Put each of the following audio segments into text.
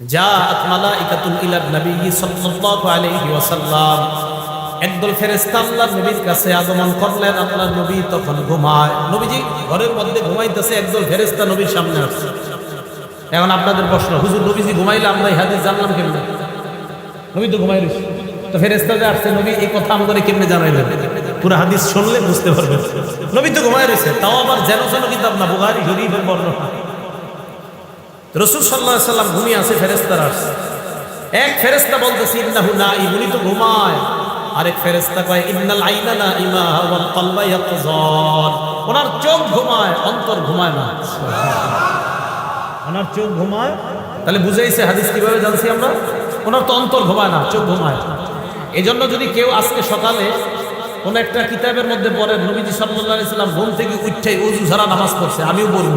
জাআত মালাইকাতুন ইলা নবী সাল্লাল্লাহু আলাইহি ওয়াসাল্লাম। একদল ফেরেশতা আল্লাহর নবীর কাছে আগমন করলেন আল্লাহর তখন ঘুমায়। নবীজি ঘরের মধ্যে ঘুমাইতেছে, একদল ফেরেশতা নবীর সামনে আসছে। এখন আপনাদের প্রশ্ন, হুজুর, নবীজি ঘুমাইলে আমরা হাদিস জানলাম কেমনে? নবী ঘুমাই রয়েছে। তো ফেরেস্তা যে আসছে, নবী এই কথা আমাদের কেমনে জানাইলেন? পুরো হাদিস শুনলে বুঝতে পারবেন। নবী তো ঘুমাই রয়েছে, তাও আবার যেন যেন কিতাব না বুহারি শরীফের বর্ণনা। রসুল সাল্লাহ সাল্লাম ঘুমিয়ে আছে ফেরেস্তার আসছে এক ফেরেস্তা বলতেছে না তো ঘুমায়। আরেক ফেরেস্তা কয় আইনা না ওনার চোখ ঘুমায়, অন্তর ঘুমায় না। ওনার চোখ ঘুমায়? তাহলে বুঝাইছে হাদিস কীভাবে জানছি আমরা? ওনার তো অন্তর ঘুমায় না, চোখ ঘুমায়। এই জন্য যদি কেউ আজকে সকালে কোন একটা কিতাবের মধ্যে পড়ে, নবীজি সাল্লাহ ইসলাম ঘুম থেকে উঠে উজু ছাড়া নামাজ পড়ছে, আমিও পড়ব।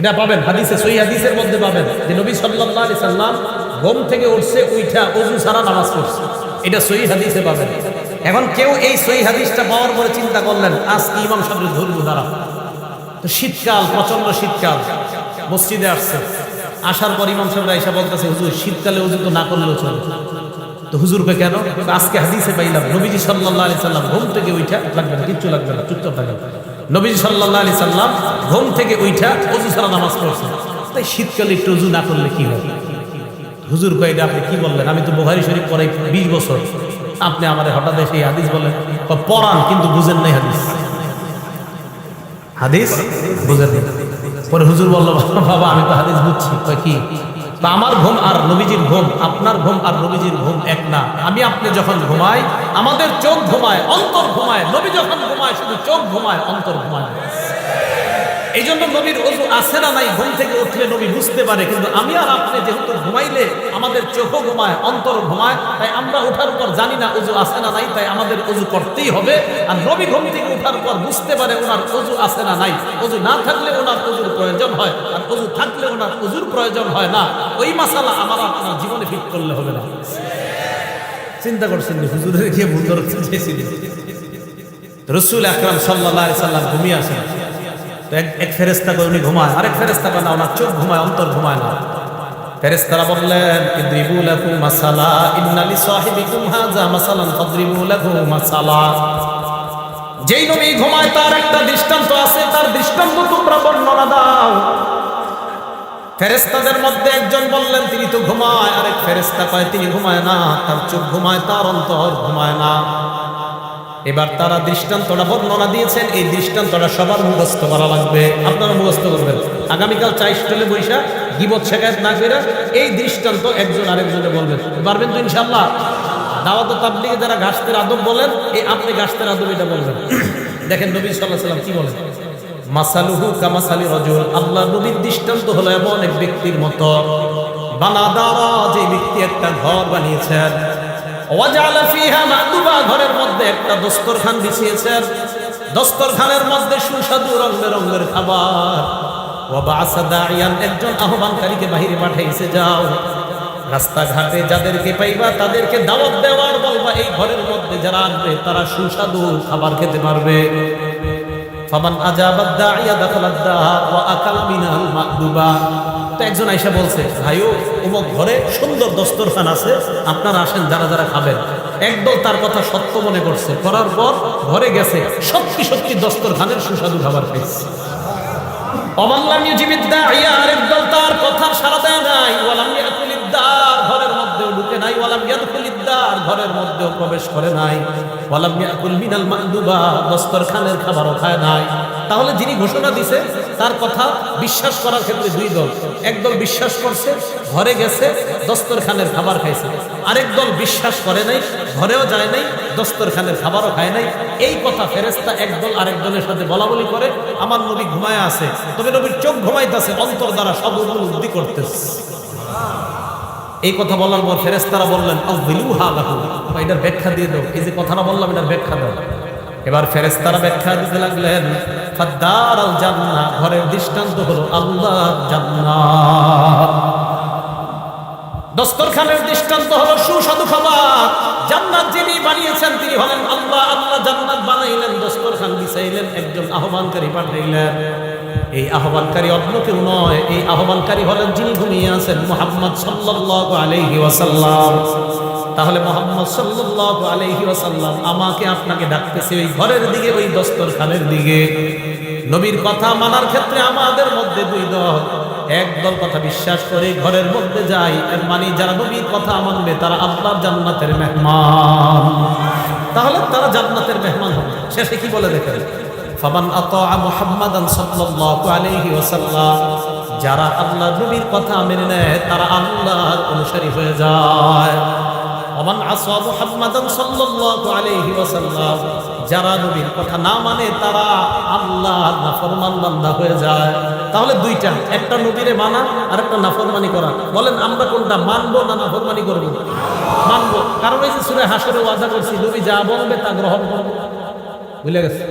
এটা পাবেন, হাদিসে সই হাদিসের মধ্যে পাবেন যে নবী সাল্লাহ আলি সাল্লাম ঘুম থেকে উঠছে, উইঠা অজু ছাড়া নামাজ পড়ছে। এটা সই হাদিসে পাবেন। এখন কেউ এই সই হাদিসটা পাওয়ার পরে চিন্তা করলেন, আজকে ইমাম সাহেবের ধরবো দ্বারা তো শীতকাল প্রচণ্ড শীতকাল, মসজিদে আসছে। আসার পর ইমাম সাহেব আইসা বলতেছে, হুজুর, শীতকালে হুজুর তো না করলেও চলে। তো হুজুরকে কেন? আজকে হাদিসে পাইলাম, নবীজি সাল্লাহ আলি সাল্লাম ঘুম থেকে উঠা লাগবে না, কিচ্ছু লাগবে না, চুপচাপ থাকবে নবীজি সাল্লাহ আলি সাল্লাম ঘুম থেকে উঠা অজু ছাড়া নামাজ পড়ছে তাই শীতকালে একটু অজু না করলে কি হবে? হুজুর কয়েটা আপনি কি বললেন? আমি তো বুহারি শরীফ পড়াই বিশ বছর। আপনি আমাদের হঠাৎ এসে হাদিস বলেন? পড়ান, কিন্তু বুঝেন নাই হাদিস। হাদিস বুঝেন পরে হুজুর বলল, বাবা, আমি তো হাদিস বুঝছি। কি? তা আমার ঘুম আর নবীজির ঘুম, আপনার ঘুম আর নবীজির ঘুম এক না আমি আপনি যখন ঘুমাই, আমাদের চোখ ঘুমায়, অন্তর ঘুমায়, নবী যখন ঘুমায়, শুধু চোখ ঘুমায়, অন্তর ঘুমায়। এই জন্য নবীর অজু আছে না নাই, ঘুম থেকে উঠলে নবী বুঝতে পারে, কিন্তু আমি আর আপনি যেহেতু ঘুমাইলে আমাদের চোখও ঘুমায়, অন্তর ঘুমায়, তাই আমরা ওঠার পর জানি না অজু আছে না নাই, তাই আমাদের অজু করতেই হবে। আর নবী ঘুম থেকে ওঠার পর বুঝতে পারে ওনার অজু আছে না নাই। অজু না থাকলে ওনার অজুর প্রয়োজন হয়, আর অজু থাকলে ওনার অজুর প্রয়োজন হয় না। ওই মাসালা আমার আপনার জীবনে ফিট করলে হবে না। চিন্তা করছেন হুজুরের গিয়ে ভুল ধরতে চেয়েছিলেন রসুল আকরাম সাল্লাহ সাল্লাম ঘুমিয়ে আসেন। এক এক ফেরেস্তা করে উনি ঘুমায়। আরেক ফেরেস্তা করে না ওনার চোখ ঘুমায়, অন্তর ঘুমায় না। ফেরেস্তারা বললেন, ইদ্রিবু লাহু মাসালা, ইন্না লিসাহিবিকুম হাযা মাসালান ফাদরিবু লাহু মাসালা। যেই নবী ঘুমায়, তার একটা দৃষ্টান্ত আছে, তার দৃষ্টান্ত তোমরা বর্ণনা দাও। ফেরেস্তাদের মধ্যে একজন বললেন, তিনি তো ঘুমায়। আরেক ফেরেস্তা কয়, তিনি ঘুমায় না, তার চোখ ঘুমায়, তার অন্তর ঘুমায় না। এবার তারা দৃষ্টান্তটা বর্ণনা দিয়েছেন, এই দৃষ্টান্তটা সবার মুখস্থ করা লাগবে। আপনারা মুখস্থ করবেন। আগামীকাল চাই স্টলে বৈশা গিবত শেখায়ত না করে এই দৃষ্টান্ত একজন আরেকজনে বলবেন। পারবেন তো ইনশাল্লাহ দাওয়াত তাবলিগে যারা গাছতের আদব বলেন, এই আপনি গাছতের আদব এটা বলবেন। দেখেন নবী সাল্লাহ সাল্লাম কি বলেন? মাসালুহু কামাসালি রজুল, আল্লাহ নবীর দৃষ্টান্ত হলো এমন এক ব্যক্তির মতো। বানাদারা যে ব্যক্তি একটা ঘর বানিয়েছেন ওয়াজালা ফিহা মাকতুবা ঘরের মধ্যে একটা দস্তরখান বিছিয়েছেন। দস্তরখানের মধ্যে সুস্বাদু রং বেরঙের খাবার একজন আহ্বানকারীকে বাহিরে পাঠাইছে, যাও। রাস্তাঘাটে যাদেরকে পাইবা, তাদেরকে দাওয়াত দেওয়ার বলবা, এই ঘরের মধ্যে যারা আসবে, তারা সুস্বাদু খাবার খেতে পারবে। ফামান আজাবাদ দাইয়া দাখালাদ দার ওয়া আকাল মিনাল মাকদুবা। একজন আইসা বলছে, ভাইও অমুক ঘরে সুন্দর দস্তরখান আছে, আপনারা আসেন, যারা যারা খাবেন। একদল তার কথা সত্য মনে করছে। করার পর ঘরে গেছে, সত্যি সত্যি দস্তরখানের সুস্বাদু খাবার খাইছে। তার ঘরের মধ্যেও নাই। ঘরের মধ্যেও প্রবেশ করে নাই। দস্তরখানের খাবারও খায় নাই। তাহলে যিনি ঘোষণা দিছে, তার কথা বিশ্বাস করার ক্ষেত্রে দুই দল। একদল বিশ্বাস করছে, ঘরে গেছে, দস্তরখানের খাবার খাইছে। আরেক দল বিশ্বাস করে নাই, ঘরেও যায় নাই, দস্তরখানের খাবারও খায় নাই। এই কথা ফেরেস্তা একদল আরেক দলের সাথে বলা বলি করে, আমার নবী ঘুমায় আছে, তবে নবীর চোখ ঘুমাইতেছে, অন্তর দ্বারা সব উপলব্ধি করতেছে। এই কথা বলার পর ফেরেস্তারা বললেন এটার ব্যাখ্যা দিয়ে দাও। এই যে কথাটা বললাম, এটার ব্যাখ্যা দাও। এবার ফেরেস্তারা ব্যাখ্যা দিতে লাগলেন, ফাদ্দার আল জান্নাহ, ঘরের দৃষ্টান্ত হলো আল্লাহ জান্নাত দস্তরখানের দৃষ্টান্ত হলো সুস্বাদু খাবার। জান্নাত যিনি বানিয়েছেন, তিনি হলেন আল্লাহ। আল্লাহ জান্নাত বানাইলেন, দস্তরখান বিছাইলেন, একজন আহ্বানকারী পাঠাইলেন। এই আহ্বানকারী অন্য কেউ নয়, এই আহ্বানকারী হলেন যিনি ঘুমিয়ে আছেন, মোহাম্মদ সাল্লাল্লাহু আলাইহি ওয়াসাল্লাম। তাহলে মোহাম্মদ সাল্লাল্লাহু আলাইহি ওয়াসাল্লাম আমাকে আপনাকে ডাকতেছে ওই ঘরের দিকে, ওই দস্তরখানের দিকে। নবীর কথা মানার ক্ষেত্রে আমাদের মধ্যে দুই দল। এক দল কথা বিশ্বাস করে ঘরের মধ্যে যায়, এর মানে যারা নবীর কথা মানবে তারা আল্লাহর জান্নাতের মেহমান। তাহলে তারা জান্নাতের মেহমান হবে। শেষে কি বলে দেখেন? ফামান আতা মুহাম্মাদান সাল্লাল্লাহু আলাইহি ওয়াসাল্লাম, যারা আল্লাহ নবীর কথা মেনে নেয়, তারা আল্লাহর অনুসারী হয়ে যায়। ওমান আসা মুহাম্মাদান সাল্লাল্লাহু আলাইহি ওয়াসাল্লাম, যারা নবীর কথা না মানে তারা আল্লাহর নাফরমান বান্দা হয়ে যায়। তাহলে দুইটা, একটা নবীরে মানা আর একটা নাফরমানি করা। বলেন, আমরা কোনটা মানবো না নাফরমানি করব? মানবো। কারণ এই যে সূরা হাসরে ওয়াদা করছি, নবী যা বলবে তা গ্রহণ করব। বুঝলে গেছে?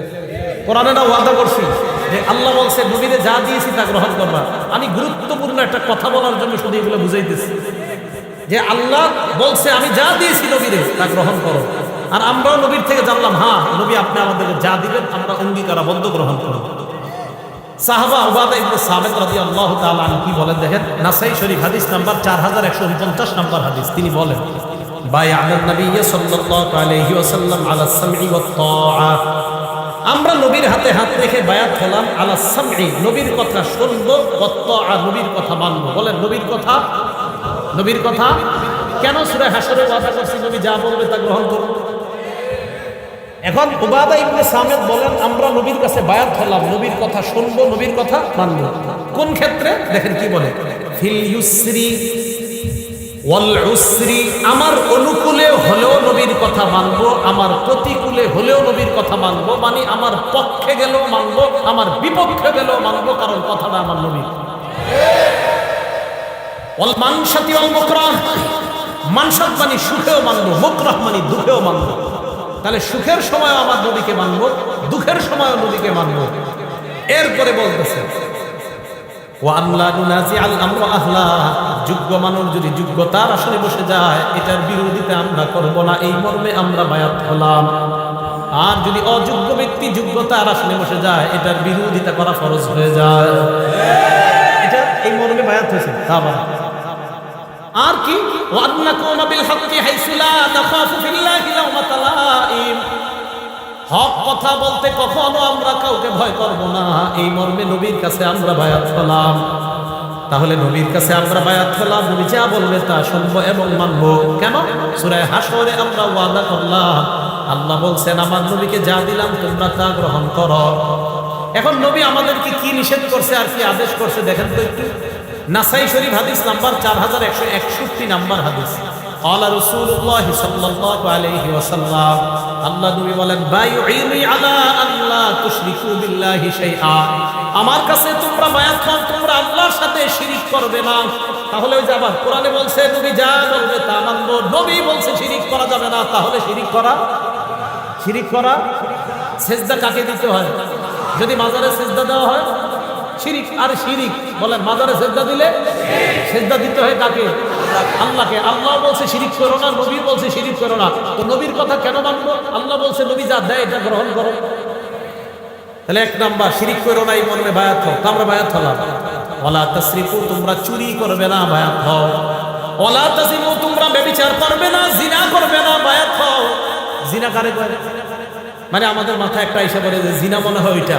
কোরআনে না ওয়াদা করছি যে আল্লাহ বলছে, নবীরে যা দিয়েছি তা গ্রহণ করবা। আমি গুরুত্বপূর্ণ একটা কথা বলার জন্য শুধু এগুলো বুঝাইতেছি। যে আল্লাহ বলছে, আমি যা দিয়েছি নবীরে, তা গ্রহণ করো। আর আমরাও নবীর থেকে জানলাম হ্যাঁ নবী আপনি আমাদেরকে যা দিবেন, আমরা অঙ্গীকারাবদ্ধ গ্রহণ করব। সাহাবা কি বলেন হাদিস নাম্বার 4149 নম্বর হাদিস। তিনি বলেন তাআ। আমরা নবীর হাতে নবীর কথা শুনব নবীর কথা মানবো। বলেন, নবীর কথা নবীর কথা? কেন সূরা হাসরে ওয়াদা করছি নবী যা বলবে তা গ্রহণ করব এখন উবাদা ইবনে সামেদ বলেন, আমরা নবীর কাছে বায়াত হলাম নবীর কথা শুনব, নবীর কথা মানব। কোন ক্ষেত্রে? দেখেন কি বলে, ফিল ইউসরি ওয়াল উসরি, আমার অনুকূলে হলেও নবীর কথা মানবো, আমার প্রতিকূলে হলেও নবীর কথা মানব মানে আমার পক্ষে গেলেও মানব, আমার বিপক্ষে গেলেও মানব, কারণ কথাটা আমার নবীর। ওয়াল মানসাতি ওয়াল মুকরাহ। মানসাত মানে সুখেও মানবো, মুকরাহ মানে দুঃখেও মানবো। তাহলে সুখের সময় আমার নবীকে মানব, দুঃখের সময় নবীকে মানব। এরপরে বলতেছে ও আল্লাহ নুনাজি আল যোগ্য মানুষ যদি যোগ্যতার আসলে বসে যায়, এটার বিরোধিতা আমরা করব না, এই মর্মে আমরা বায়াত হলাম। আর যদি অযোগ্য ব্যক্তি যোগ্যতার আসলে বসে যায়, এটার বিরোধিতা করা ফরজ হয়ে যায়। এটা এই মর্মে বায়াত হয়েছে। তা আর কি? ওয়ান্নাকুম বিল হক্কি হাইসু লা তাখাফু হক কথা বলতে কখনো আমরা কাউকে ভয় করব না। এই মর্মে নবীর কাছে আমরা বায়াত হলাম। তাহলে নবীর কাছে আমরা বায়াত হলাম, নবী যা বলবে তা শুনব এবং মানবো। কেন? সূরা হাসরে আমরা ওয়াদা করলাম। আল্লাহ বলছেন, আমার নবীকে যা দিলাম তোমরা তা গ্রহণ করো। এখন নবী আমাদেরকে কি নিষেধ করছে আর কি আদেশ করছে, দেখেন তো একটু। নাসাই শরীফ হাদিস নাম্বার চার হাজার একশো একষট্টি নাম্বার হাদিস। আল্লাহ রসুল্লাহ সাল্লাল্লাহু আলাইহি ওয়াসাল্লাম, আল্লাহ নবী বলেন বাইউনি আলা আল্লাহ তুশরিকু বিল্লাহি শাইআ। আমার কাছে তোমরা বায়াত খাও তোমরা আল্লাহর সাথে শিরিক করবে না। তাহলে ওই যে কোরআনে বলছে, নবী যা বলবে তা মানবো, নবী বলছে শিরিক করা যাবে না, তাহলে শিরিক করা শিরিক করা, সেজদা কাকে দিতে হয়? যদি মাজারে সেজদা দেওয়া হয়? শিরিক আর শিরিক। বলেন, মাজারে সেজদা দিলে? সেজদা দিতে হয় কাকে? আল্লাহকে। আল্লাহ বলছে শিরিক করো না, নবী বলছে শিরিক করো না। তো নবীর কথা কেন মানবো? আল্লাহ বলছে, নবী যা দেয় এটা গ্রহণ করো। তাহলে এক নাম্বার, শিরিক করো না এই মর্মে বায়াত হও। তো আমরা বায়াত হলাম? ওলা তাসরিফু, তোমরা চুরি করবে না বায়াত হও। ওলা তাসিমু তোমরা ব্যভিচার করবে না, জিনা করবে না, বায়াত হও। জিনা কারে করে মানে আমাদের মাথায় একটা এসে বলে যে জিনা মনে হয় ওইটা।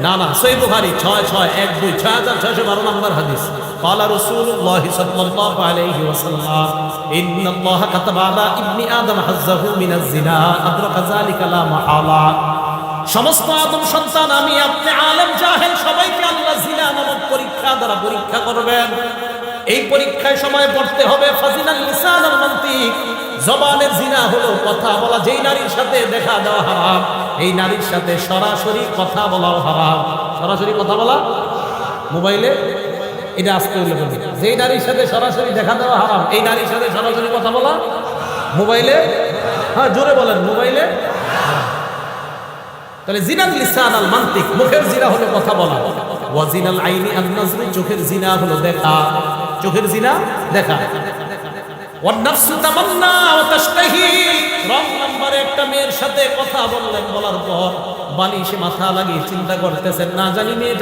না না সই বুখারি ছয় ছয় এক দুই ছয় হাজার ছয়শো বারো নম্বর হাদিস قال رسول الله صلى الله عليه وسلم إن الله كتب على ابن آدم حظه من الزنا أدرك ذلك لا محالة সমস্ত আদম সন্তান আমি আপনি আলেম জাহেল সবাইকে আল্লাহ জিনা নামক পরীক্ষা দ্বারা পরীক্ষা করবেন এই পরীক্ষায় সময় পড়তে হবে ফাজিনাল লিসান আল জবানের জিনা হলো কথা বলা, যেই নারীর সাথে দেখা দেওয়া হারাম, এই নারীর সাথে সরাসরি কথা বলাও হারাম। সরাসরি কথা বলা? মোবাইলে? এটা আসতে হলে যেই নারীর সাথে সরাসরি দেখা দেওয়া হারাম, এই নারীর সাথে সরাসরি কথা বলা? মোবাইলে? হ্যাঁ জোরে বলেন, মোবাইলে? তাহলে জিনাল লিসান আল মান্তিক, মুখের জিনা হলো কথা বলা। ওয়াজিনাল আইনি আন নাজরু চোখের জিনা হলো দেখা। চোখের জিনা দেখা।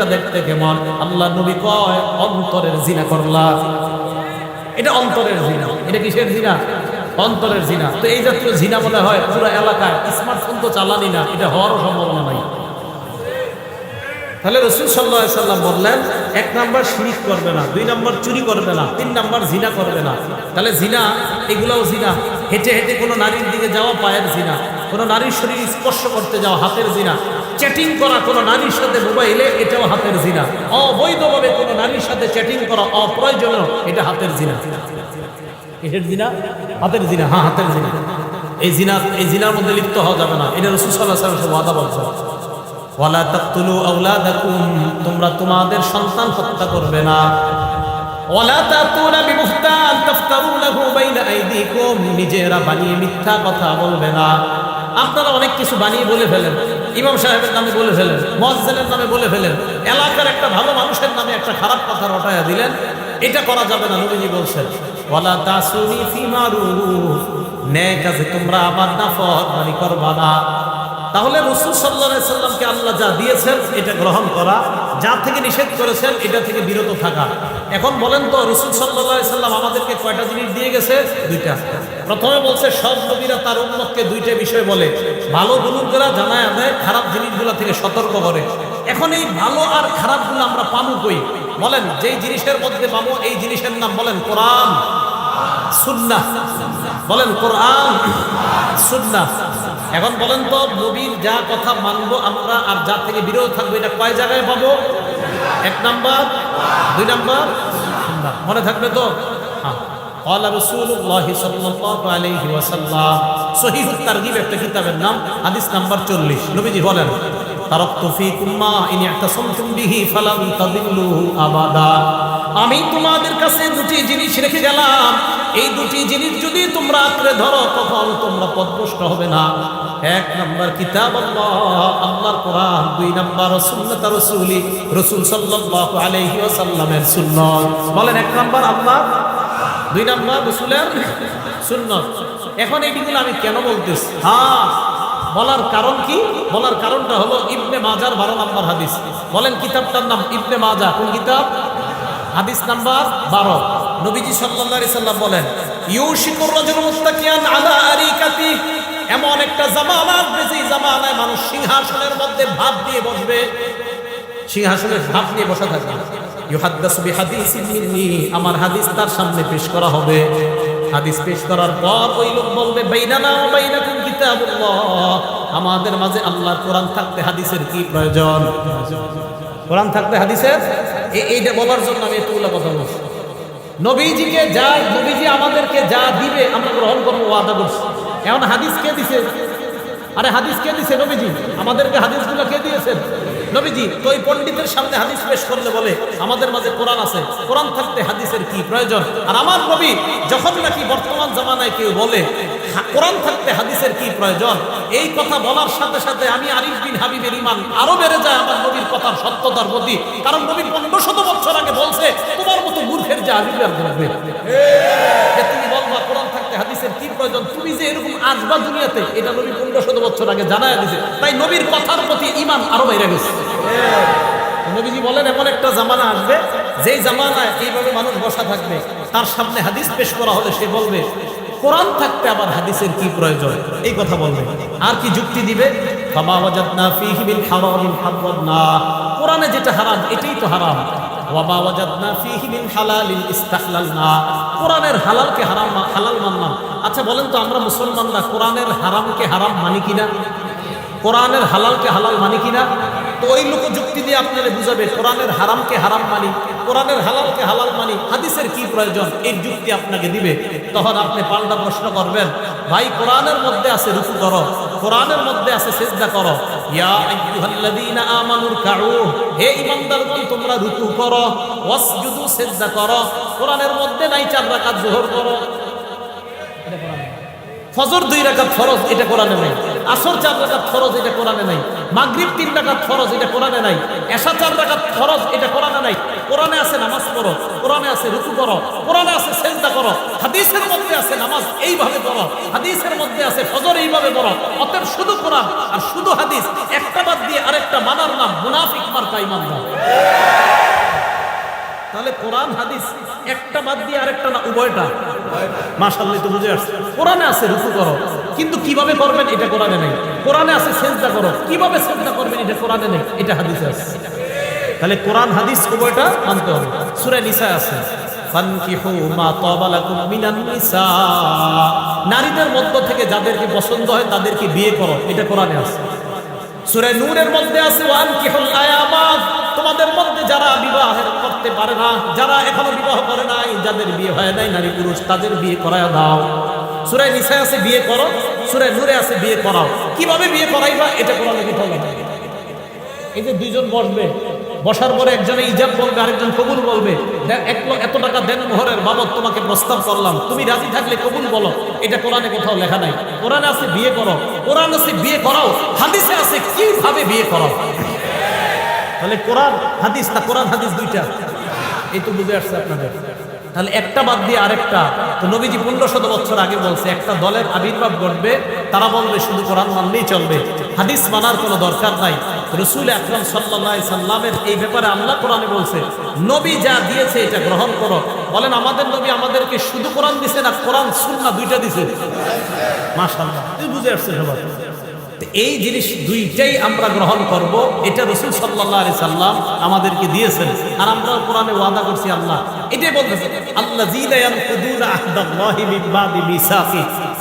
দেখতে কেমন। আল্লাহ নবী কয়, অন্তরের জিনা করলা। এটা অন্তরের এটা কিসের জিনা? অন্তরের জিনা। তো এই জাতীয় জিনা মনে হয় পুরো এলাকায় স্মার্টফোন তো চালানি না, এটা হওয়ারও সম্ভাবনা নাই। তাহলে রসুল সাল্লাহ সাল্লাম বললেন, এক নাম্বার শিরিক করবে না, দুই নাম্বার চুরি করবে না, তিন নাম্বার জিনা করবে না। তাহলে জিনা, এগুলাও জিনা। হেঁটে হেঁটে কোনো নারীর দিকে যাওয়া পায়ের জিনা, কোনো নারীর শরীর স্পর্শ করতে যাওয়া হাতের জিনা। চ্যাটিং করা কোনো নারীর সাথে মোবাইলে এটাও হাতের জিনা। অবৈধভাবে কোনো নারীর সাথে চ্যাটিং করা অপ্রয়োজনীয়, এটা হাতের জিনা। কিসের জিনা? হাতের জিনা হ্যাঁ হাতের জিনা। এই জিনা, এই জিনার মধ্যে লিপ্ত হওয়া যাবে না। এটা রসুল সাল্লাহ সাল্লাম সব ওয়াদা বলছে। ওয়ালা তাকতুলু আওলাদাকুম, তোমরা তোমাদের সন্তান হত্যা করবে না। ওয়ালা তাতুনা বিবুহতান, তাফতারু লাহু বাইনা আইদিকুম, নিজেরা বানিয়ে মিথ্যা কথা বলবে না। আপনারা অনেক কিছু বানিয়ে বলে ফেলেন। ইমাম সাহেবের নামে বলে ফেলেন মসজিদের নামে বলে ফেলেন, এলাকার একটা ভালো মানুষের নামে একটা খারাপ কথা রটায়া দিলেন। এটা করা যাবে না, নবীজি বলছেন, ওয়ালা তাসুনি ফি মারুফ ন্যায় কাজে তোমরা আমার নাফরমানি করবা না। তাহলে রসুল সাল্লা সাল্লামকে আল্লাহ যা দিয়েছেন, এটা গ্রহণ করা, যা থেকে নিষেধ করেছেন, এটা থেকে বিরত থাকা। এখন বলেন তো, রসুল সাল্লাহ সাল্লাম আমাদেরকে কয়টা জিনিস দিয়ে গেছে? দুইটা। প্রথমে বলছে, সব নবীরা তার উন্মতকে দুইটা বিষয় বলে। ভালো বুলুকরা জানায় দেয় খারাপ জিনিসগুলো থেকে সতর্ক করে। এখন এই ভালো আর খারাপগুলো আমরা পাবো কই? বলেন, যেই জিনিসের মধ্যে পাবো, এই জিনিসের নাম বলেন কোরআন, সুন্নাহ। বলেন, কোরআন, সুন্নাহ। এখন বলেন তো নবীর যা কথা মানবো আমরা আর যা থেকে বিরত থাকবো এটা কয় জায়গায় পাবো এক নাম্বার দুই নাম্বার সুন্নাহ। মনে থাকবে তো হ্যাঁ قال رسول الله صلى الله عليه وسلم সহিহ তারগিব একটা কিতাবের নাম হাদিস নাম্বার 40 নবীজি বলেন তারাক্তু ফীকুম মা ইন ইহতাসামতুম বিহি ফালান তাদিল্লু আবাদা আমি তোমাদের কাছে দুটি জিনিস রেখে গেলাম। এই দুটি জিনিস যদি তোমরা আঁকড়ে ধরো, তখন তোমরা পথভ্রষ্ট হবে না। এক নম্বর কিতাব আল্লাহ কোরআন। দুই নম্বর সুন্নাত রাসূলি, রাসূল সাল্লাল্লাহু আলাইহি ওয়াসাল্লামের সুন্নাত। বলেন, এক নম্বর আল্লাহ, দুই নম্বর রসুলের সুন্নত। এখন এইগুলো আমি কেন বলতেছি? হ্যাঁ বলার কারণ কি? বলার কারণটা হলো ইবনে মাজার বারো নম্বর হাদিস। বলেন, কিতাবটার নাম ইবনে মাজা কোন কিতাব? হাদিস নাম্বার বারো। নবীজি সাল্লাল্লাহু সাল্লাম বলেন, ইউশিকুর রাজুল মুত্তাকিয়ান আলা আরিকাতি। এমন একটা জামানা আসবে, যেই জামানায় মানুষ সিংহাসনের মধ্যে ভাত দিয়ে বসবে। সিংহাসনে ভাত নিয়ে বসা থাকবে। ইউহাদ্দাসু বিহাদিসিন মিন্নি, আমার হাদিস তার সামনে পেশ করা হবে। হাদিস পেশ করার পর ওই লোক বলবে, বাইনানা বাইনাকুম কিতাবুল্লাহ। আমাদের মাঝে আল্লাহর কোরআন থাকতে হাদিসের কি প্রয়োজন? কোরআন থাকতে হাদিসের এইটা বলার জন্য আমি এতগুলো কথা বলছি। নবীজিকে যা, নবীজি আমাদেরকে যা দিবে, আমরা গ্রহণ করব, ওয়াদা করছি। এখন হাদিস কে দিছে? আরে হাদিস কে দিছে নবীজি? আমাদেরকে হাদিসগুলো কে দিয়েছেন? নবীজি, তো ওই পণ্ডিতের সামনে হাদিস পেশ করলে বলে, আমাদের মাঝে কোরআন আছে। কোরআন থাকতে হাদিসের কি প্রয়োজন? আর আমার নবী, যখন নাকি বর্তমান জামানায় কেউ বলে কোরআন থাকতে হাদিসের কি প্রয়োজন? এই কথা বলার সাথে সাথে আমি আরিফ বিন হাবিবের ইমান আরও বেড়ে যায়, আমার নবীর কথার সত্যতার প্রতি। কারণ নবী পনেরো শত বছর আগে বলছে, তোমার মতো মূর্খের যে দেখবে যে তুমি কোরআন থাকতে হাদিসের কি প্রয়োজন? তুমি যে এরকম আসবা দুনিয়াতে, এটা নবী পনেরো শত বছর আগে তাই নবীর কথার প্রতি ইমান আরও বাইরে গেছে। নবীজি বলেন, এমন একটা জামানা আসবে, যেই জামানায় এইভাবে মানুষ বসা থাকবে, তার সামনে হাদিস পেশ করা হলে সে বলবে কোরআন থাকতে আবার হাদিসের কি প্রয়োজন? এই কথা বলবে। আর কি যুক্তি দিবে? কোরআনে যেটা হারাম, এটাই তো হারাম। কোরআনের হালালকে হারাম আচ্ছা বলেন তো আমরা মুসলমানরা হারামকে হারাম মানি হালালকে হালাল মানি কিনা? তো ওই লোক যুক্তি দিয়ে আপনারা বুঝাবে, কোরআনের হারামকে হারাম মানি, কোরআনের হালালকে হালাল মানি, হাদিসের কি প্রয়োজন? এই যুক্তি আপনাকে দিবে। তখন আপনি পাল্টা প্রশ্ন করবেন, ভাই, কোরআনের মধ্যে আছে রুকু করো, কোরআনের মধ্যে আছে সেজদা করো। তোমরা করো করো মধ্যে নাই চার করো। ফরজ, এটা আসর চার রাকাত ফরজ, এটা কোরআনে নাই। মাগরিব তিন রাকাত ফরজ, এটা কোরআনে নাই। এশা চার রাকাত ফরজ, এটা কোরআনে নাই। কোরআনে আছে নামাজ পড়ো, কোরআনে আছে রুকু করো, কোরআনে আছে সেজদা করো, হাদিসের মধ্যে আছে নামাজ এইভাবে পড়ো, হাদিসের মধ্যে আছে ফজর এইভাবে পড়ো, অতএব শুধু কোরআন আর শুধু হাদিস, একটা বাদ দিয়ে আরেকটা মানার নাম মুনাফিক মার্কা ইমান তাহলে কোরআন, হাদিস, একটা বাদ দিয়ে আরেকটা না, উভয়টা। মাশাআল্লাহ, তো বুঝে আসছে কোরআনে আছে, রুকু করো। কিন্তু কীভাবে করবেন, এটা কোরআনে নেই। কোরআনে আছে, সেজদা করো। কীভাবে সেজদা করবেন, এটা কোরআনে নেই। এটা হাদিসে আছে। তাহলে কোরআন, হাদিস, উভয়টা মানতে হবে। সূরা নিসা আছে। নারীদের মধ্য থেকে যাদেরকে পছন্দ হয়, তাদেরকে বিয়ে করো। এটা কোরআনে আছে। সূরা নূরের মধ্যে আছে ওয়ান কিহুল আয়ামাত। তোমাদের মধ্যে যারা বিবাহ করতে পারে না, যারা এখনও বিবাহ করে নাই, যাদের বিয়ে হয় নাই, নারী পুরুষ, তাদের বিয়ে করায় দাও। সূরা নিসায় আছে, বিয়ে করো। সূরা নূরে আছে, বিয়ে করাও। কীভাবে বিয়ে করাইবা? এটা কোরআনে কোথাও লেখা এই যে দুইজন বসবে, বসার পরে একজনে ইজাব বলবে, আরেকজন কবুল বলবে এক এত টাকা দেন মোহরের বাবদ, তোমাকে প্রস্তাব করলাম। তুমি রাজি থাকলে কবুল বলো। এটা কোরআনে কোথাও লেখা নাই। কোরআনে আছে, বিয়ে করো। কোরআন আছে, বিয়ে করাও। হাদিসে আছে, কীভাবে বিয়ে করাও? তাহলে কোরআন হাদিস না কোরআন হাদিস দুইটা? এই তো বুঝে আসছে আপনাদের। তাহলে একটা বাদ দিয়ে আরেকটা। তো নবীজি পনেরো শত বছর আগে বলছে, একটা দলের আবির্ভাব ঘটবে, তারা বলবে শুধু কোরআন মানলেই চলবে। হাদিস মানার কোনো দরকার নাই। রসুল আকরাম সাল্লাহ সাল্লামের এই ব্যাপারে আল্লাহ কোরআনে বলছে, নবী যা দিয়েছে এটা গ্রহণ করো। বলেন, আমাদের নবী আমাদেরকে শুধু কোরআন দিছে না, কোরআন সুন্না দুইটা দিছে? মাশাআল্লাহ। তুই বুঝে আসছে সবাই। তো এই জিনিস দুইটাই আমরা গ্রহণ করব। এটা রসুল সাল্লাহ আলি সাল্লাম আমাদেরকে দিয়েছেন। আর আমরা কোরআনে ওয়াদা করছি, আল্লাহ এটাই বলতেছে আল্লাহ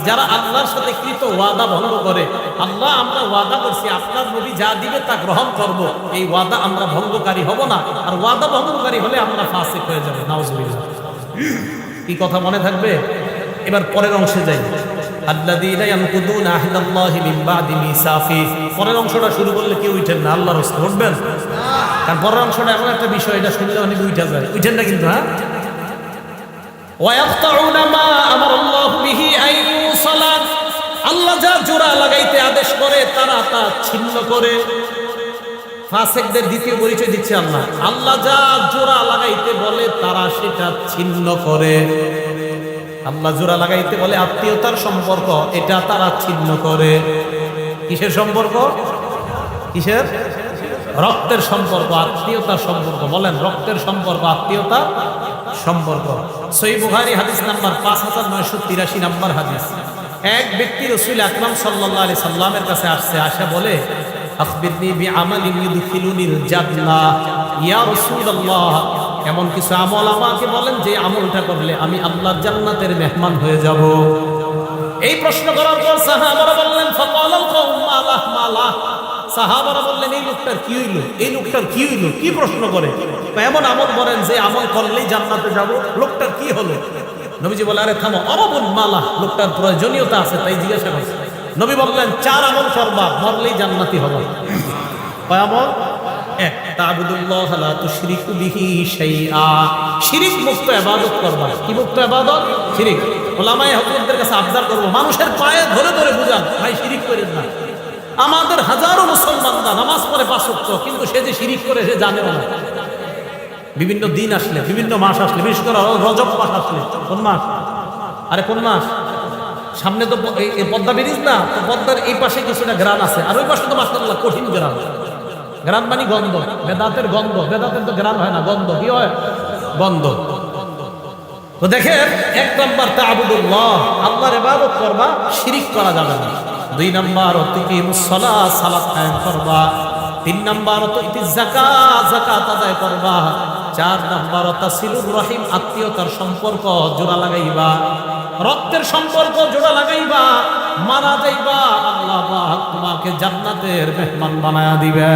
যারা আল্লাহর সাথে কৃত ওয়াদা ভঙ্গ করে, আল্লাহ, আমরা ওয়াদা করছি, আপনার নবী যা দিবে তা গ্রহণ করব। এই ওয়াদা আমরা ভঙ্গকারী হব না। আর ওয়াদা ভঙ্গকারী হলে আমরা ফাসিক হয়ে যাবে, নাউজুবিল্লাহ। কি কথা মনে থাকবে? এবার পরের অংশে যাই। পরের অংশটা শুরু করলে কেউ উঠেন না, আল্লাহর রাস্তায় উঠবেন? কারণ পরের অংশটা এমন একটা বিষয়, এটা শুনলে অনেক উঠা যায়। উঠেন না কিন্তু হ্যাঁ? আল্লাহ যা লাগাইতে আদেশ করে, তারা তা ছিন্ন করে। পরিচয় দিচ্ছে আল্লাহ। আল্লাহ যা জোড়া লাগাইতে বলে, তারা সেটা ছিন্ন করে। আল্লাহ জোড়া লাগাইতে বলে আত্মীয়তার সম্পর্ক, এটা তারা ছিন্ন করে। কিসের সম্পর্ক? কিসের? রক্তের সম্পর্ক, আত্মীয়তার সম্পর্ক। বলেন, রক্তের সম্পর্ক আত্মীয়তা সম্পর্ক। সই বুহারি হাদিস নাম্বার পাঁচ হাজার নয়শো তিরাশি নাম্বার হাদিস। এক ব্যক্তি রসুল আকরাম সাল্লাহ আলি সাল্লামের কাছে আসছে, আসে বলে, আখবিরনি বি ইয়া রাসূলুল্লাহ এমন কিছু আমল আমাকে বলেন, যে আমলটা করলে আমি আল্লাহর জান্নাতের মেহমান হয়ে যাব। এই প্রশ্ন করার পর সাহাবারা বললেন মালাহ সাহাবারা বললেন, এই লোকটার কি হইল? এই লোকটার কি হইল? কি প্রশ্ন করে? এমন আমল বলেন যে আমল করলেই জান্নাতে যাব। লোকটার কি হলো? নবীজি বলে, আরে থামো অবাবুল মালা, লোকটার প্রয়োজনীয়তা আছে, তাই জিজ্ঞাসা করছে। নবী বললেন, চার আমল করবা, মরলেই জান্নাতি হবে। কয় আমল? এক তাবুদুল্লাহ লা তুশরিকু বিহি শাইআ। শিরিক মুক্ত ইবাদত করবা কি মুক্ত ইবাদত? শিরিক। ওলামায়ে হযরতদের কাছে আবদার করব, মানুষের পায়ে ধরে ধরে বুঝান, ভাই, শিরিক করেন না। আমাদের হাজারো মুসলমানরা নামাজ পড়ে পাঁচ ওয়াক্ত, কিন্তু সে যে শিরিক করে, সে জানেও না। বিভিন্ন দিন আসলে, বিভিন্ন মাস আসলে, বিশেষ করে রজব মাস আসলে। কোন মাস? আরে, কোন মাস? সামনে তো পদ্মা ব্রিজ না? তো পদ্মার এই পাশে কিছুটা গ্রাম আছে, আর ওই পাশে তো মাসাল্লাহ কঠিন গ্রাম। গ্রাম মানে গন্ধ। বেদাতের গন্ধ। বেদাতের তো গ্রাম হয় না, গন্ধ। কি হয়? গন্ধ। তো দেখেন, এক নম্বর তাবুদুল্লাহ, আল্লাহর ইবাদত করবা, শিরিক করা যাবে না। দুই নম্বর অতিকিমুসসালা সালাত কায়েম করবা। তিন নম্বর অতি যাকাত যাকাত আদায় করবা। চার নম্বর তাসিলুর রহিম, আত্মীয়তার সম্পর্ক জোড়া লাগাইবা। রক্তের সম্পর্ক জোড়া লাগাইবা, মারা যাইবা, আল্লাহ তোমাকে জান্নাতের মেহমান বানায়া দিবে।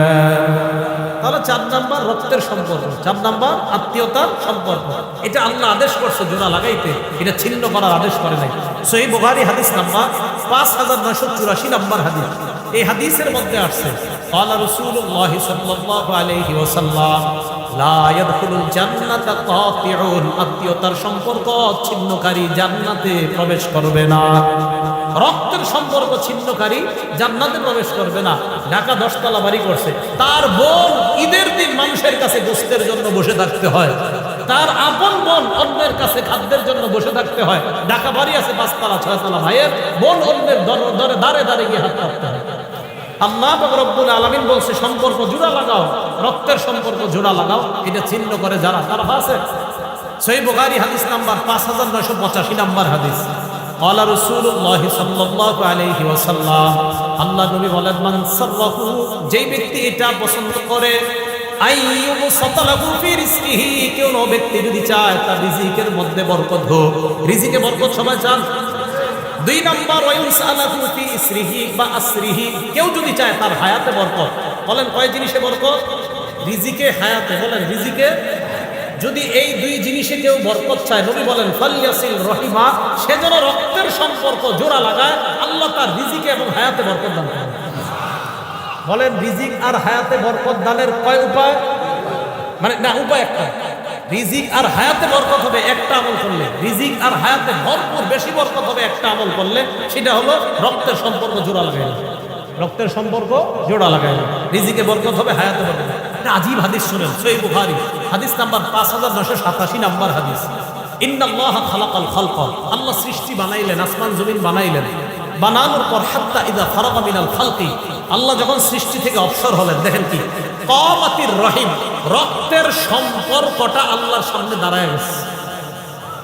তাহলে চার নাম্বার রক্তের সম্পর্ক, চার নাম্বার আত্মীয়তার সম্পর্ক। এটা আল্লাহ আদেশ করছে জোড়া লাগাইতে, এটা ছিন্ন করার আদেশ করে নাই। সেই বোহারি হাদিস নাম্বার পাঁচ হাজার নয়শো চুরাশি নাম্বার হাদিস। এই হাদিসের মধ্যে আসছে আল্লাহ রসুল্লাহ সাল্লাহ আলহি ওসাল্লাম আত্মীয়তার সম্পর্ক ছিন্নকারী জান্নাতে প্রবেশ করবে না। রক্তের সম্পর্ক ছিন্নকারী জান্নাতে প্রবেশ করবে না। ঢাকা দশতলা বাড়ি করছে। তার বোন ঈদের দিন মানুষের কাছে গোস্তের জন্য বসে থাকতে হয়। তার আপন বোন অন্যের কাছে খাদ্যের জন্য বসে থাকতে হয়। ঢাকা বাড়ি আছে, পাঁচতলা, ছয়তলা ভাইয়ের বোন অন্যের দরে দাঁড়ে দাঁড়ে গিয়ে হাত পাততে হয়। আল্লাহ রব্বুল আলমিন বলছে, সম্পর্ক জুড়া লাগাও। রক্তের সম্পর্ক জোড়া লাগাও, এটা চিহ্ন করে যারা তারা আছে। সেই বোগারি হাদিস নাম্বার পাঁচ হাজার নয়শো পঁচাশি নাম্বার হাদিস। আল্লাহ রসুল্লাহ সাল্লাহ আলহি ওসাল্লাম আল্লাহ যেই ব্যক্তি এটা পছন্দ করে কোন ব্যক্তি যদি চায়, তার রিজিকের মধ্যে বরকত হোক। রিজিকে বরকত সবাই চান? দুই নম্বর বা আশ্রিহি কেউ যদি চায়, তার হায়াতে বরকত। বলেন, কয় জিনিসে বরকত? রিজিকে হায়াতে বলেন, রিজিকে? যদি এই দুই জিনিসে কেউ বরকত চায়, নবী বলেন ফালিয়াসিল রহিমা সে যেন রক্তের সম্পর্ক জোড়া লাগায়, আল্লাহ তার রিজিকে এবং হায়াতে বরকত দান করেন। বলেন, রিজিক আর হায়াতে বরকত দানের কয় উপায়? মানে না, উপায় একটা। রিজিক আর হায়াতে বরকত হবে একটা আমল করলে। রিজিক আর হায়াতে ভরপুর বেশি বরকত হবে একটা আমল করলে, সেটা হলো রক্তের সম্পর্ক জোড়া লাগাই রক্তের সম্পর্ক জোড়া লাগাই রিজিকে বরকত হবে, হায়াতে বরকত আজীব হাদিস শুনেন বুখারি। হাদিস নাম্বার পাঁচ হাজার নশো সাতাশি নাম্বার হাদিস। ইন্নাল্লাহ খালাকাল খালক। আল্লাহ সৃষ্টি বানাইলেন, আসমান, জমিন বানাইলেন। বানানোর পর হাত্তা ইদা ফারাগা মিনাল খালকি। আল্লাহ যখন সৃষ্টি থেকে অবসর হলেন, দেখেন কি? কমাতির রহিম, রক্তের সম্পর্কটা আল্লাহর সামনে দাঁড়ায় গেছে।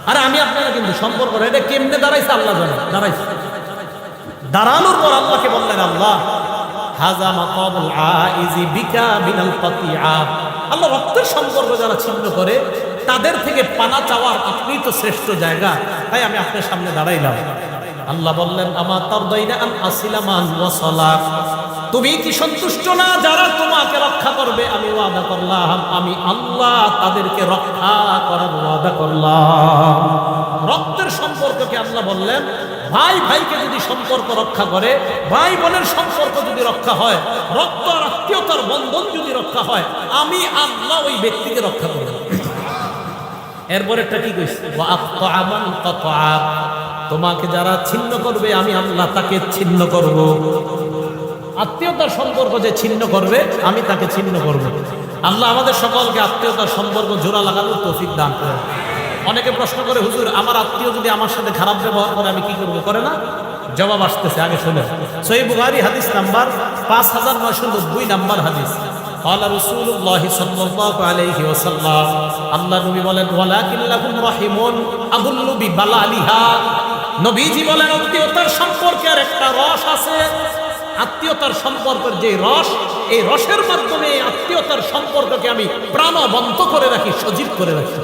আরে আমি আপনারা কিন্তু সম্পর্ক, এটা কেমনে দাঁড়াইছে আল্লাহ জানে? দাঁড়াইছে। দাঁড়ানোর পর আল্লাহকে বললেন, আল্লাহ হাজা মাকামুল আইজি বিকা বিনাল কাতিয়া আল্লাহ রক্তের সম্পর্ক যারা ছিন্ন করে, তাদের থেকে পানা চাওয়ার আপনি তো শ্রেষ্ঠ জায়গা। তাই আমি আপনার সামনে দাঁড়াইলাম। আল্লাহ বললেন আমার তারদাইনা আন আসিলামান ওয়াসালাক তুমি কি সন্তুষ্ট না যারা তোমাকে রক্ষা করবে? আমি ওয়াদা করলাম, আমি আল্লাহ তাদেরকে রক্ষা করার ওয়াদা করলাম। রক্তের সম্পর্ককে আল্লাহ বললেন ভাই ভাইকে যদি সম্পর্ক রক্ষা করে, ভাই বোনের সম্পর্ক যদি রক্ষা হয়, রক্ত আর আত্মীয়তার বন্ধন যদি রক্ষা হয়, আমি আল্লাহ ওই ব্যক্তিকে রক্ষা করব। কি কইছে? ওয়া আত্তাআমান কাতআ তোমাকে যারা ছিন্ন করবে, আমি আল্লাহ তাকে ছিন্ন করব। আত্মীয়তার সম্পর্ক যে ছিন্ন করবে, আমি তাকে ছিন্ন করব। আল্লাহ আমাদের সকলকে আত্মীয়তার সম্পর্ক জোড়া লাগানোর তৌফিক দান অনেকে প্রশ্ন করে হুজুর আমার আত্মীয় যদি আমার সাথে খারাপ ব্যবহার করে আমি কি করব করে না জবাব আসতেছে আগে শুনে সহি বুখারী হাদিস নাম্বার পাঁচ হাজার নয়শো নব্বই নাম্বার হাদিস قال رسول الله صلى الله عليه وسلم আল্লাহ নবী বলেন ওয়ালাকিন লাহুম রাহিমুন আদুল্লু বিবালালিহা নবীজি বলেন আত্মীয়তার সম্পর্কে আর একটা রস আছে আত্মীয়তার সম্পর্কের যে রস এই রসের মাধ্যমে এই আত্মীয়তার সম্পর্ককে আমি প্রাণবন্ত করে রাখি সজীব করে রাখি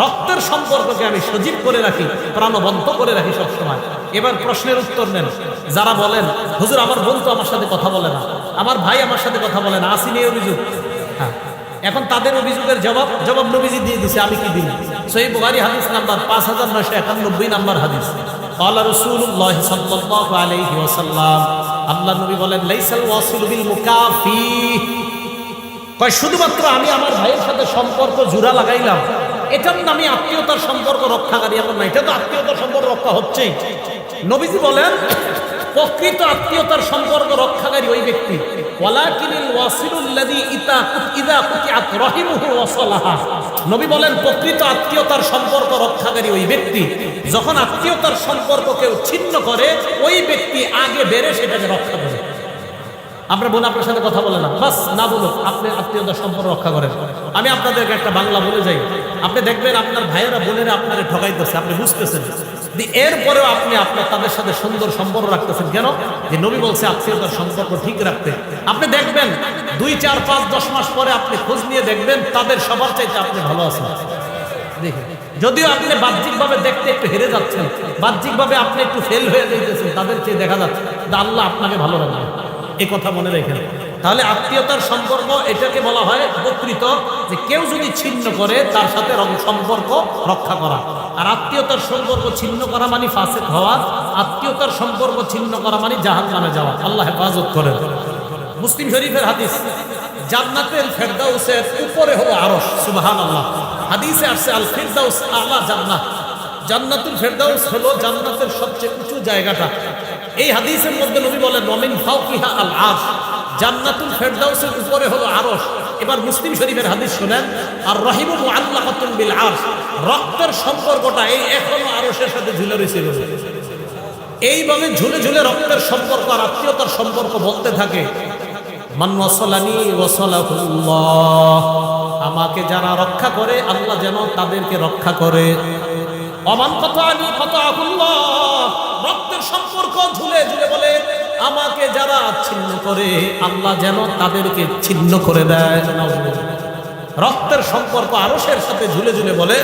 রক্তের সম্পর্ককে আমি সজীব করে রাখি প্রাণবন্ত করে রাখি সবসময় এবার প্রশ্নের উত্তর নেন যারা বলেন হুজুর আমার বন্ধু আমার সাথে কথা বলে না আমার ভাই আমার সাথে কথা বলে না আসিনি এই অভিযোগ হ্যাঁ এখন তাদের অভিযোগের জবাব জবাব নবীজি দিয়ে দিছে আমি কি দিন সহি বুখারী হাদিস নাম্বার পাঁচ হাজার নয়শো একানব্বই নাম্বার হাদিস قال رسول الله صلى الله عليه وسلم আল্লাহ নবী বলেন লাইসাল ওয়াসিলু বিল মুকাফি কয় শুধুমাত্র আমি আমার ভাইয়ের সাথে সম্পর্ক জোড়া লাগাইলাম এটার নামে আত্মীয়তার সম্পর্ক রক্ষাকারী এমন না, এটা তো আত্মীয়তার সম্পর্ক রক্ষা হচ্ছেই। নবীজি বলেন, প্রকৃত আত্মীয়তার সম্পর্ক রক্ষাকারী ওই ব্যক্তি। নবী বলেন, প্রকৃত আত্মীয়তার সম্পর্ক রক্ষাকারী ওই ব্যক্তি। যখন আত্মীয়তার সম্পর্ক কেউ ছিন্ন করে, ওই ব্যক্তি আগে বেড়ে সেটাকে রক্ষা করে। আপনার বোন আপনার সাথে কথা বলে না। বাস, না বলুক, আপনি আত্মীয়তার সম্পর্ক রক্ষা করেন। আমি আপনাদেরকে একটা বাংলা বলে যাই। আপনি দেখবেন আপনার ভাইয়েরা, বোনেরা আপনারা ঠকাইতেছে, আপনি বুঝতেছেন। এরপরেও আপনি আপনার তাদের সাথে সুন্দর সম্পর্ক রাখতেছেন। কেন? যে নবী বলছে, আত্মীয়তার সম্পর্ক ঠিক রাখতে। আপনি দেখবেন, দুই, চার, পাঁচ, দশ মাস পরে আপনি খোঁজ নিয়ে দেখবেন, তাদের সবার চাইতে আপনি ভালো আছেন। যদিও আপনি বাহ্যিকভাবে দেখতে একটু হেরে যাচ্ছেন, বাহ্যিকভাবে আপনি একটু ফেল হয়ে যাইতেছেন, তাদের চেয়ে দেখা যাচ্ছে আল্লাহ আপনাকে ভালো রাখবে এই কথা মনে রেখেন। তাহলে আত্মীয়তার সম্পর্ক এটাকে বলা হয় প্রকৃত যে কেউ যদি ছিন্ন করে, তার সাথে সম্পর্ক রক্ষা করা। আর আত্মীয়তার সম্পর্ক ছিন্ন করা মানে ফাসেক হওয়া, আত্মীয়তার সম্পর্ক ছিন্ন করা মানে জাহান নামে যাওয়া। আল্লাহ হেফাজত করে মুসলিম শরীফের হাদিস, জান্নাতের ফেরদাউসের উপরে হলো আরশ, সুবহানাল্লাহ। হাদিসে আসছে, আল ফেরদাউস আলা জান্নাত জান্নাতুল ফেরদাউস হলো জান্নাতের সবচেয়ে উঁচু জায়গাটা। এই হাদিসের মধ্যে নবী বলেন মমিন ফাউকিহা আল আরশ। জান্নাতুল ফেরদাউসের উপরে হলো আরস এবার মুসলিম শরীফের হাদিস শুনেন, আর রহিম মুআল্লাকাতুন বিল আরশ। রক্তের সম্পর্কটা এই এখনও আরসের সাথে ঝুলে রয়েছে এইভাবে ঝুলে ঝুলে রক্তের সম্পর্ক আর আত্মীয়তার সম্পর্ক বলতে থাকে আমাকে যারা রক্ষা করে, আল্লাহ যেন তাদেরকে রক্ষা করে। অমান আনি কত আহুল্লাহ রক্তের সম্পর্ক ঝুলে ঝুলে বলে আমাকে যারা ছিন্ন করে, আল্লাহ যেন তাদেরকে ছিন্ন করে দেয়। রক্তের সম্পর্ক আরসের সাথে ঝুলে ঝুলে বলে,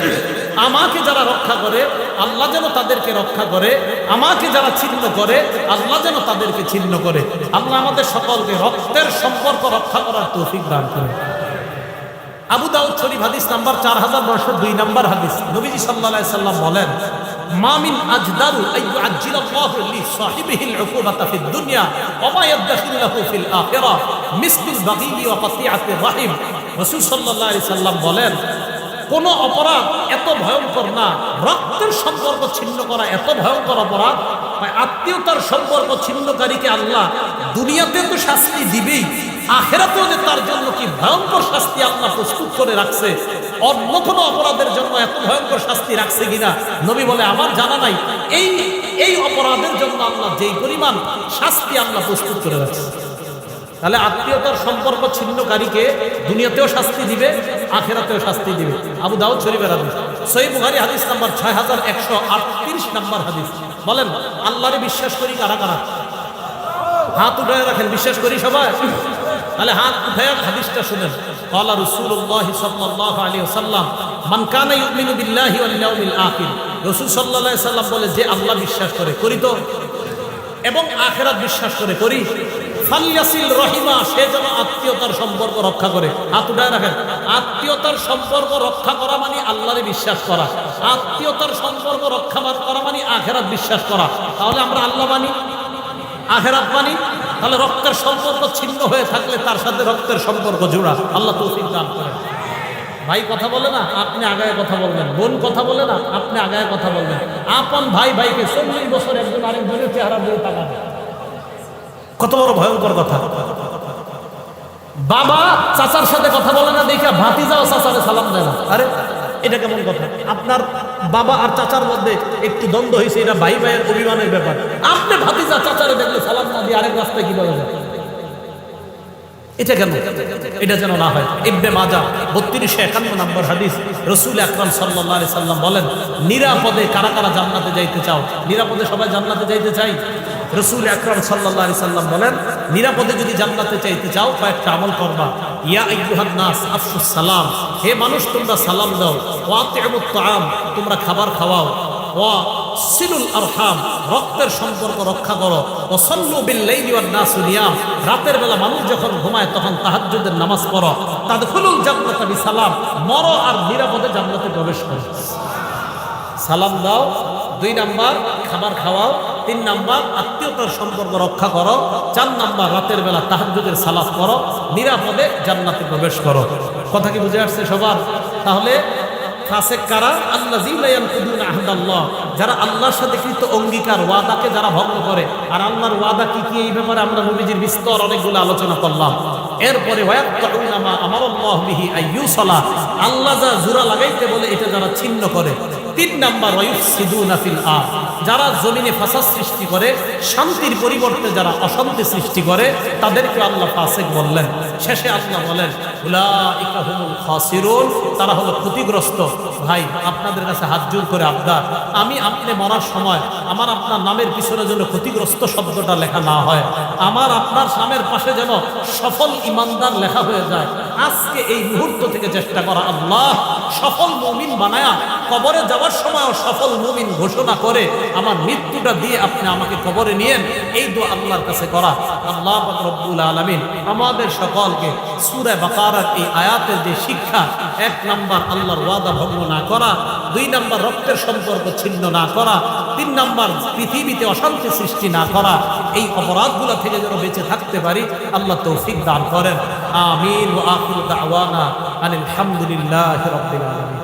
আমাকে যারা রক্ষা করে, আল্লাহ যেন তাদেরকে রক্ষা করে। আমাকে যারা ছিন্ন করে, আল্লাহ যেন তাদেরকে ছিন্ন করে। আল্লাহ আমাদের সকলকে রক্তের সম্পর্ক রক্ষা করার তৌফিক দান করে আবু দাউদ শরীফ হাদিস নাম্বার চার হাজার নয়শো দুই নাম্বার হাদিস। নবীজি সাল্লাহ সাল্লাম বলেন মামিন আজদারু আইয়ু আজ্জিলাল্লাহু লি সাহিবিহিল উকুবাতা ফিদ দুনিয়া ওয়া মা ইয়াদখিলুহু ফিল আখিরাহ মিসকিল বাগীবি ওয়া কাতিআতির রাহিম। রাসূল সাল্লাল্লাহু আলাইহি সাল্লাম বলেন, কোন অপরাধ এত ভয়ঙ্কর না, রক্তের সম্পর্ক ছিন্ন করা এত ভয়ঙ্কর অপরাধ আত্মীয়তার সম্পর্ক ছিন্নকারীকে আল্লাহ দুনিয়াতে তো শাস্তি দিবেই, আখেরাতেও যে তার জন্য কি ভয়ঙ্কর শাস্তি আল্লাহ প্রস্তুত করে রাখছে অন্য কোনো অপরাধের জন্য এত ভয়ঙ্কর শাস্তি রাখছে কিনা? নবী বলে, আমার জানা নাই। এই এই অপরাধের জন্য আল্লাহ যেই পরিমাণ শাস্তি আল্লাহ প্রস্তুত করে রাখছে। তাহলে আত্মীয়তার সম্পর্ক ছিন্নকারীকে দুনিয়াতেও শাস্তি দিবে, আখেরাতেও শাস্তি দিবে। আবু দাউদ শরীফের হাদিস। সই বুহারি হাদিস নাম্বার ছয় হাজার একশো আটত্রিশ নাম্বার হাদিস। বলেন, আল্লাহরে বিশ্বাস করি কারা কারা? হাত উঠায় রাখেন, বিশ্বাস করি সবাই। তাহলে হাত উঠায় হাদিসটা শুনেন। قال رسول الله صلى الله عليه وسلم من كان يؤمن بالله واليوم الاخر রাসূল সাল্লাল্লাহু আলাইহি সাল্লাম বলে যে আল্লাহ বিশ্বাস করে করি তো এবং আখেরাত বিশ্বাস করে করি ফালিয়াসিল রহিমা সে যেন আত্মীয়তার সম্পর্ক রক্ষা করে হাত উঠায় রাখেন আত্মীয়তার সম্পর্ক রক্ষা করা মানে আল্লাহরে বিশ্বাস করা আত্মীয়তার সম্পর্ক রক্ষা করা মানে আখেরাত বিশ্বাস করা তাহলে আমরা আল্লাহ মানি আখেরাত মানি তাহলে রক্তের সম্পর্ক ছিন্ন হয়ে থাকলে তার সাথে রক্তের সম্পর্ক জোড়া। আল্লাহ তৌফিক দান করেন। ভাই কথা বলে না, আপনি আগায় কথা বলবেন। বোন কথা বলে না, আপনি আগায় কথা বলবেন। আপন ভাই ভাইকে চল্লিশ বছর একজন আরেকজনের চেহারা দিয়ে তাকাবে কত বড় ভয়ঙ্কর কথা। বাবা চাচার সাথে কথা বলে না, দেখে ভাতি যাও চাচারে সালাম দেয় না। আরে এটা কেমন কথা? আপনার বাবা আর চাচার মধ্যে একটু দ্বন্দ্ব হয়েছে, এটা ভাই ভাইয়ের অভিমানের ব্যাপার। আপনি ভাতিজা, চাচারে দেখলে সালাম না দিয়ে আরেক রাস্তায় কীভাবে যায়? এটা কেন এটা যেন না হয়। মাজা একান্ন নম্বর হাদিস, রসুল আকরাম সাল্লাহ সাল্লাম বলেন, নিরাপদে কারা কারা জান্নাতে যাইতে চাও? নিরাপদে সবাই জান্নাতে যাইতে চাই রসুল আকরাম সাল্লাহ সাল্লাম বলেন, নিরাপদে যদি জান্নাতে চাইতে চাও, কয়েকটা আমল করবা। সালাম। হে মানুষ, তোমরা সালাম দাও। ওয়াতে আম তোমরা খাবার খাওয়াও। ওয়া সিলুল আরহাম, রক্তের সম্পর্ক রক্ষা করো। ও সল্লু বিল্লাইলি ওয়ান নাসু নিয়াম। রাতের বেলা মানুষ যখন ঘুমায়, তখন তাহাজ্জুদের নামাজ পড়ো। তাদখুলুল জান্নাতা বিসালাম, মরো আর নিরাপদে জান্নাতে প্রবেশ করো। সালাম দাও। দুই নাম্বার, খাবার খাওয়াও। তিন নাম্বার আত্মীয়তার সম্পর্ক রক্ষা করো। চার নাম্বার, রাতের বেলা তাহাজ্জুদের সালাফ করো নিরাপদে জান্নাতে প্রবেশ করো। কথা কি বুঝে আসছে সবার? তাহলে ফাসেক কারা? আল্লাহ যারা আল্লাহর সাথে কৃত অঙ্গীকার, ওয়াদাকে যারা ভঙ্গ করে। আর আল্লাহর ওয়াদা কি কি? এই ব্যাপারে আমরা নবীজির বিস্তর অনেকগুলো আলোচনা করলাম। এরপরে আমার বিহি আল্লাহ যা জোড়া লাগাইতে বলে, এটা যারা ছিন্ন করে। তিন নাম্বার নাফিল আ যারা জমিনে ফাসাদ সৃষ্টি করে, শান্তির পরিবর্তে যারা অশান্তি সৃষ্টি করে, তাদেরকে আল্লাহ ফাসেক বললেন। শেষে আল্লাহ বলেন তারা হলো ক্ষতিগ্রস্ত। ভাই, আপনাদের কাছে হাত জোর করে আবদার। আমি আপনি মরার সময় আমার আপনার নামের পিছনে যেন ক্ষতিগ্রস্ত শব্দটা লেখা না হয়। আমার আপনার নামের পাশে যেন সফল ইমানদার লেখা হয়ে যায়। আজকে এই মুহূর্ত থেকে চেষ্টা করা আল্লাহ সফল মমিন বানায়া কবরে যাওয়ার সময় সফল মুমিন ঘোষণা করে, আমার মৃত্যুটা দিয়ে আপনি আমাকে কবরে নিয়েন এই দোয়া আল্লাহর কাছে করা। আল্লাহ রব্বুল আলামিন আমাদের সকলকে সূরা বাকারার এই আয়াতের যে শিক্ষা, এক নাম্বার আল্লাহর ওয়াদা ভঙ্গ না করা, দুই নাম্বার রক্তের সম্পর্ক ছিন্ন না করা, তিন নাম্বার পৃথিবীতে অশান্তি সৃষ্টি না করা, এই অপরাধগুলো থেকে যেন বেঁচে থাকতে পারি, আল্লাহ তৌফিক দান করেন। আমিন ওয়া আখিরু দাওয়ানা আনিল হামদুলিল্লাহি রাব্বিল আলামিন।